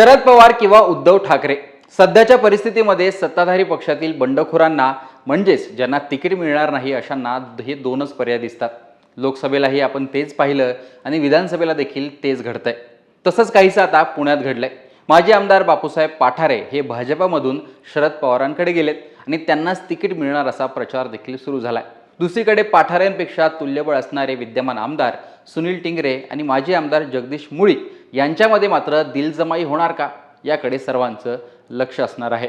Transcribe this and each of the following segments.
शरद पवार किंवा उद्धव ठाकरे. सध्याच्या परिस्थितीमध्ये सत्ताधारी पक्षातील बंडखोरांना म्हणजेच ज्यांना तिकीट मिळणार नाही अशांना हे दोनच पर्याय दिसतात. लोकसभेलाही आपण तेच पाहिलं आणि विधानसभेला देखील तेच घडतंय. तसंच काहीसं आता पुण्यात घडलंय. माजी आमदार बापूसाहेब पाठारे हे भाजपामधून शरद पवारांकडे गेलेत आणि त्यांनाच तिकीट मिळणार असा प्रचार देखील सुरू झालाय. दुसरीकडे पाठाऱ्यांपेक्षा तुल्यबळ असणारे विद्यमान आमदार सुनील टिंगरे आणि माजी आमदार जगदीश मुळी यांच्यामध्ये मात्र दिलजमाई होणार का? याकडे सर्वांचं लक्ष असणार आहे.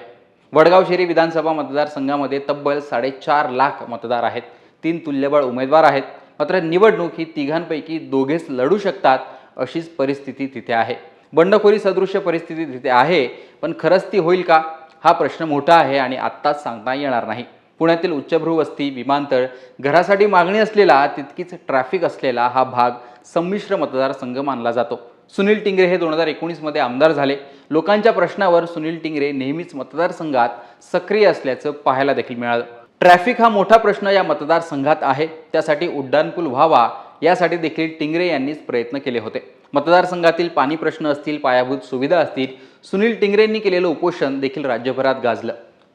वडगाव शेरी विधानसभा मतदारसंघामध्ये तब्बल साडेचार लाख मतदार आहेत. तीन तुल्यबळ उमेदवार आहेत. मात्र निवडणूक ही तिघांपैकी दोघेच लढू शकतात अशीच परिस्थिती तिथे आहे. बंडखोरी सदृश्य परिस्थिती तिथे आहे पण खरंच ती होईल का? हा प्रश्न मोठा आहे आणि आत्ताच सांगता येणार नाही. पुण्यातील उच्चभ्रू वस्ती विमानतळ घरासाठी मागणी असलेला तितकीच ट्रॅफिक असलेला हा भाग संमिश्र मतदारसंघ मानला जातो. सुनील टिंगरे हे दोन हजार एकोणीसमध्ये आमदार झाले. लोकांच्या प्रश्नावर सुनील टिंगरे नेहमीच मतदारसंघात सक्रिय असल्याचं पाहायला देखील मिळालं. ट्रॅफिक हा मोठा प्रश्न या मतदारसंघात आहे. त्यासाठी उड्डाणपूल व्हावा यासाठी देखील टिंगरे यांनीच प्रयत्न केले होते. मतदारसंघातील पाणी प्रश्न असतील पायाभूत सुविधा असतील सुनील टिंगरेंनी केलेलं उपोषण देखील राज्यभरात गाजलं.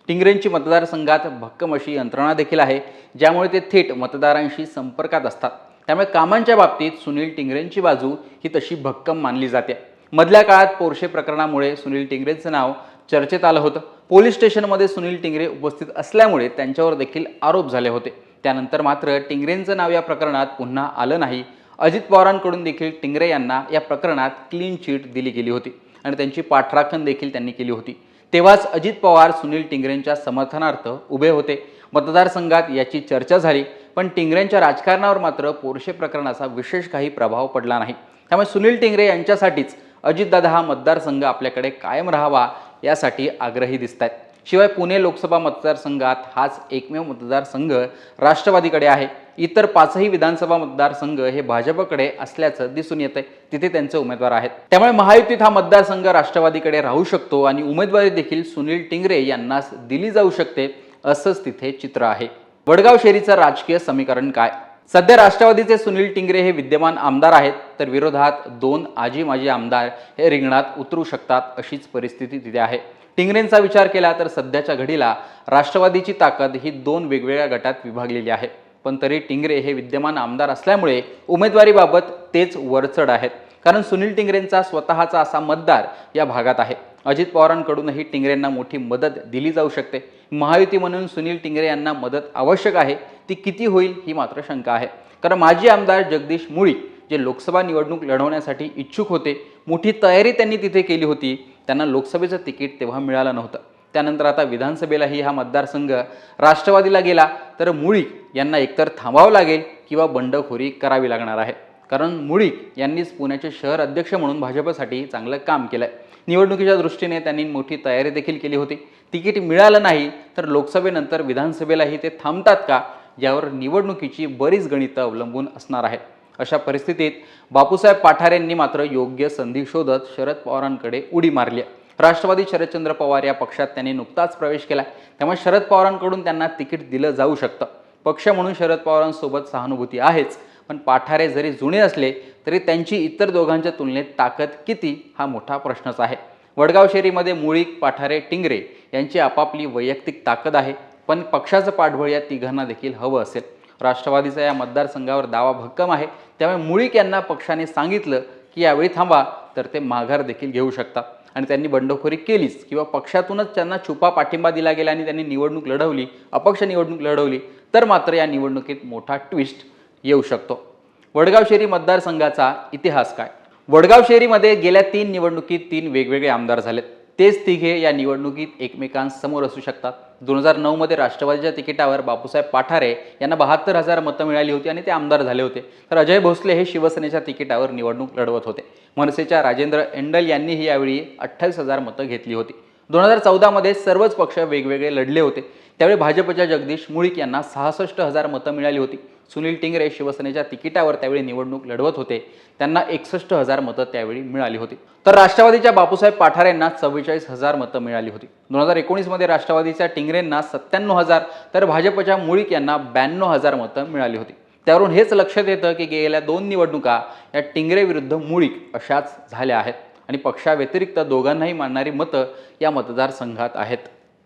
टिंगरेंची मतदारसंघात भक्कम अशी यंत्रणा देखील आहे ज्यामुळे ते थेट मतदारांशी संपर्कात असतात. त्यामुळे कामांच्या बाबतीत सुनील टिंगरेंची बाजू ही तशी भक्कम मानली जाते. मधल्या काळात पोरशे प्रकरणामुळे सुनील टिंगरेंचं नाव चर्चेत आलं होतं. पोलीस स्टेशनमध्ये सुनील टिंगरे उपस्थित असल्यामुळे त्यांच्यावर देखील आरोप झाले होते. त्यानंतर मात्र टिंगरेंचं नाव या प्रकरणात पुन्हा आलं नाही. अजित पवारांकडून देखील टिंगरे यांना या प्रकरणात क्लीन चिट दिली गेली होती आणि त्यांची पाठराखण देखील त्यांनी केली होती. तेव्हाच अजित पवार सुनील टिंगरेंच्या समर्थनार्थ उभे होते. मतदारसंघात याची चर्चा झाली. पण टिंगरेंच्या राजकारणावर मात्र पोरशे प्रकरणाचा विशेष काही प्रभाव पडला नाही. त्यामुळे सुनील टिंगरे यांच्यासाठीच अजितदादा हा मतदारसंघ आपल्याकडे कायम राहावा यासाठी आग्रही दिसत आहेत शिवाय पुणे लोकसभा मतदारसंघात हाच एकमेव मतदारसंघ राष्ट्रवादीकडे आहे. इतर पाचही विधानसभा मतदारसंघ हे भाजपकडे असल्याचं दिसून येत आहे तिथे त्यांचे उमेदवार आहेत. त्यामुळे महायुतीत हा मतदारसंघ राष्ट्रवादीकडे राहू शकतो आणि उमेदवारी देखील सुनील टिंगरे यांनाच दिली जाऊ शकते असंच तिथे चित्र आहे. वडगाव शेरीचं राजकीय समीकरण काय? सध्या राष्ट्रवादीचे सुनील टिंगरे हे विद्यमान आमदार आहेत तर विरोधात दोन आजी माजी आमदार हे रिंगणात उतरू शकतात अशीच परिस्थिती तिथे आहे. टिंगरेंचा विचार केला तर सध्याच्या घडीला राष्ट्रवादीची ताकद ही दोन वेगवेगळ्या गटात विभागलेली आहे. पण तरी टिंगरे हे विद्यमान आमदार असल्यामुळे उमेदवारीबाबत तेच वरचढ आहेत. कारण सुनील टिंगरेंचा स्वतःचा असा मतदार या भागात आहे. अजित पवारांकडूनही टिंगरेंना मोठी मदत दिली जाऊ शकते. महायुती म्हणून सुनील टिंगरे यांना मदत आवश्यक आहे. ती किती होईल ही मात्र शंका आहे. कारण माजी आमदार जगदीश मुळीक जे लोकसभा निवडणूक लढवण्यासाठी इच्छुक होते मोठी तयारी त्यांनी तिथे केली होती. त्यांना लोकसभेचं तिकीट तेव्हा मिळालं नव्हतं. त्यानंतर आता विधानसभेलाही हा मतदारसंघ राष्ट्रवादीला गेला तर मुळीक यांना एकतर थांबावं लागेल किंवा बंडखोरी करावी लागणार आहे. कारण मुळीक यांनीच पुण्याचे शहर अध्यक्ष म्हणून भाजपसाठी चांगलं काम केलं आहे निवडणुकीच्या दृष्टीने त्यांनी मोठी तयारी देखील केली होती. तिकीट मिळालं नाही तर लोकसभेनंतर विधानसभेलाही ते थांबतात का यावर निवडणुकीची बरीच गणितं अवलंबून असणार आहेत. अशा परिस्थितीत बापूसाहेब पाठारेंनी मात्र योग्य संधी शोधत शरद पवारांकडे उडी मारली राष्ट्रवादी शरदचंद्र पवार या पक्षात त्यांनी नुकताच प्रवेश केला त्यामुळे शरद पवारांकडून त्यांना तिकीट दिलं जाऊ शकतं. पक्ष म्हणून शरद पवारांसोबत सहानुभूती आहेच. पण पाठारे जरी जुने असले तरी त्यांची इतर दोघांच्या तुलनेत ताकद किती हा मोठा प्रश्नच आहे. वडगाव शेरीमध्ये मुळीक पाठारे टिंगरे यांची आपापली वैयक्तिक ताकद आहे पण पक्षाचं पाठबळ या तिघांना देखील हवं असेल. राष्ट्रवादीचा या मतदारसंघावर दावा भक्कम आहे त्यामुळे मुळीक यांना पक्षाने सांगितलं की यावेळी थांबा तर ते माघार देखील घेऊ शकतात आणि त्यांनी बंडखोरी केलीच किंवा पक्षातूनच त्यांना छुपा पाठिंबा दिला गेला आणि त्यांनी निवडणूक लढवली अपक्ष निवडणूक लढवली तर मात्र या निवडणुकीत मोठा ट्विस्ट येऊ शकतो. वडगाव शेरी मतदारसंघाचा इतिहास काय? वडगाव शेरीमध्ये गेल्या तीन निवडणुकीत तीन वेगवेगळे आमदार झालेत. तेच तिघे या निवडणुकीत एकमेकांसमोर असू शकतात. दोन हजार नऊमध्ये राष्ट्रवादीच्या तिकिटावर बापूसाहेब पाठारे यांना बहात्तर हजार मतं मिळाली होती आणि ते आमदार झाले होते. तर अजय भोसले हे शिवसेनेच्या तिकिटावर निवडणूक लढवत होते. मनसेच्या राजेंद्र एंडल यांनीही यावेळी अठ्ठावीस हजार मतं घेतली होती. दोन हजार चौदामध्ये सर्वच पक्ष वेगवेगळे लढले होते. त्यावेळी भाजपच्या जगदीश मुळीक यांना सहासष्ट हजार मतं मिळाली होती. सुनील टिंगरे शिवसेनेच्या तिकिटावर त्यावेळी निवडणूक लढवत होते. त्यांना एकसष्ट हजार मतं त्यावेळी मिळाली होती. तर राष्ट्रवादीच्या बापूसाहेब पाठारे यांना चव्वेचाळीस हजार मतं मिळाली होती. दोन हजार एकोणीसमध्ये राष्ट्रवादीच्या टिंगरेंना सत्त्याण्णव हजार तर भाजपच्या मुळीक यांना ब्याण्णव हजार मतं मिळाली होती. त्यावरून हेच लक्षात येतं की गेल्या दोन निवडणुका या टिंगरे विरुद्ध मुळीक अशाच झाल्या आहेत. आणि पक्षाव्यतिरिक्त दोघांनाही मानणारी मतं या मतदारसंघात आहेत.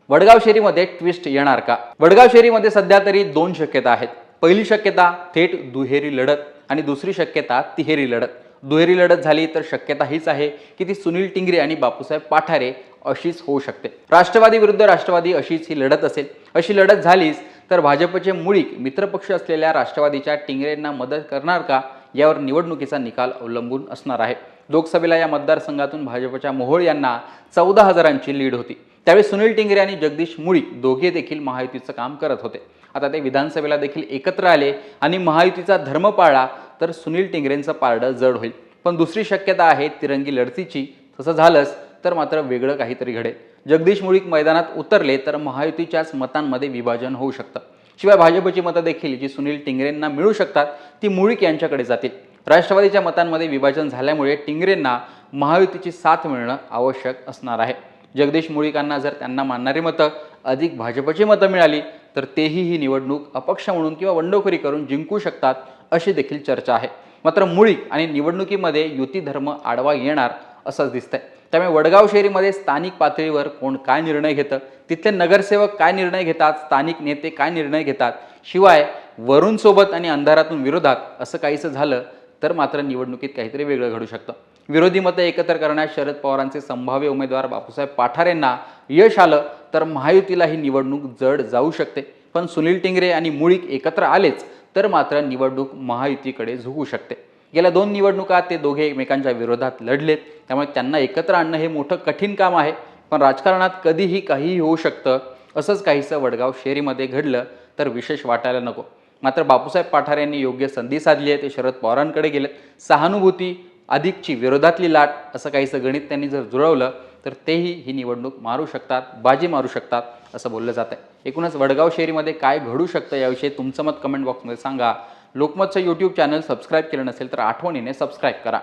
वडगाव शेरीमध्ये ट्विस्ट येणार का? वडगाव शेरीमध्ये सध्या तरी दोन शक्यता आहेत. पहिली शक्यता थेट दुहेरी लढत आणि दुसरी शक्यता तिहेरी लढत. दुहेरी लढत झाली तर शक्यता हीच आहे की ती सुनील टिंगरे आणि बापूसाहेब पाठारे अशीच होऊ शकते. राष्ट्रवादी विरुद्ध राष्ट्रवादी अशीच ही लढत असेल. अशी लढत झालीच तर भाजपचे मुळीक मित्रपक्ष असलेल्या राष्ट्रवादीच्या टिंगरेंना मदत करणार का? यावर निवडणुकीचा निकाल अवलंबून असणार आहे. लोकसभेला या मतदारसंघातून भाजपच्या मोहोळ यांना चौदा हजारांची लीड होती. त्यावेळी सुनील टिंगरे आणि जगदीश मुळी दोघे देखील महायुतीचं काम करत होते. आता ते विधानसभेला देखील एकत्र आले आणि महायुतीचा धर्म पाळला तर सुनील टिंगरेंचं पारडं जड होईल. पण दुसरी शक्यता आहे तिरंगी लढतीची. तसं झालंच तर मात्र वेगळं काहीतरी घडेल. जगदीश मुळीक मैदानात उतरले तर महायुतीच्याच मतांमध्ये विभाजन होऊ शकतं. शिवाय भाजपची मतं देखील जी सुनील टिंगरेंना मिळू शकतात ती मुळीक यांच्याकडे जातील. राष्ट्रवादीच्या मतांमध्ये विभाजन झाल्यामुळे टिंगरेंना महायुतीची साथ मिळणं आवश्यक असणार आहे. जगदीश मुळीकांना जर त्यांना मानणारी मतं अधिक भाजपची मतं मिळाली तर तेही ही निवडणूक अपक्ष म्हणून किंवा बंडखोरी करून जिंकू शकतात अशी देखील चर्चा आहे. मात्र मुळीक आणि निवडणुकीमध्ये युती धर्म आडवा येणार असंच दिसतंय. त्यामुळे वडगाव शहरीमध्ये स्थानिक पातळीवर कोण काय निर्णय घेतं तिथले नगरसेवक काय निर्णय घेतात स्थानिक नेते काय निर्णय घेतात शिवाय वरूनसोबत आणि अंधारातून विरोधात असं काहीसं झालं तर मात्र निवडणुकीत काहीतरी वेगळं घडू शकतं. विरोधी मतं एकत्र करण्यात शरद पवारांचे संभाव्य उमेदवार बापूसाहेब पाठारेंना यश आलं तर महायुतीला ही निवडणूक जड जाऊ शकते. पण सुनील टिंगरे आणि मुळीक एकत्र आलेच तर मात्र निवडणूक महायुतीकडे झुकू शकते. गेल्या दोन निवडणुका ते दोघे एकमेकांच्या विरोधात लढलेत. त्यामुळे त्यांना एकत्र आणणं हे मोठं कठीण काम आहे. पण राजकारणात कधीही काहीही होऊ शकतं असंच काहीसं वडगाव शेरीमध्ये घडलं तर विशेष वाटायला नको. मात्र बापूसाहेब पाठार यांनी योग्य संधी साधली आहे ते शरद पवारांकडे गेलेत. सहानुभूती अधिकची विरोधातली लाट असं काहीसं गणित त्यांनी जर जुळवलं तर तेही ही निवडणूक मारू शकतात बाजी मारू शकतात असं बोललं जात आहे एकूणच वडगाव शेरीमध्ये काय घडू शकतं याविषयी तुमचं मत कमेंट बॉक्समध्ये सांगा. लोकमतचं यूट्यूब चॅनल सबस्क्राईब केलं नसेल तर आठवणीने सबस्क्राईब करा.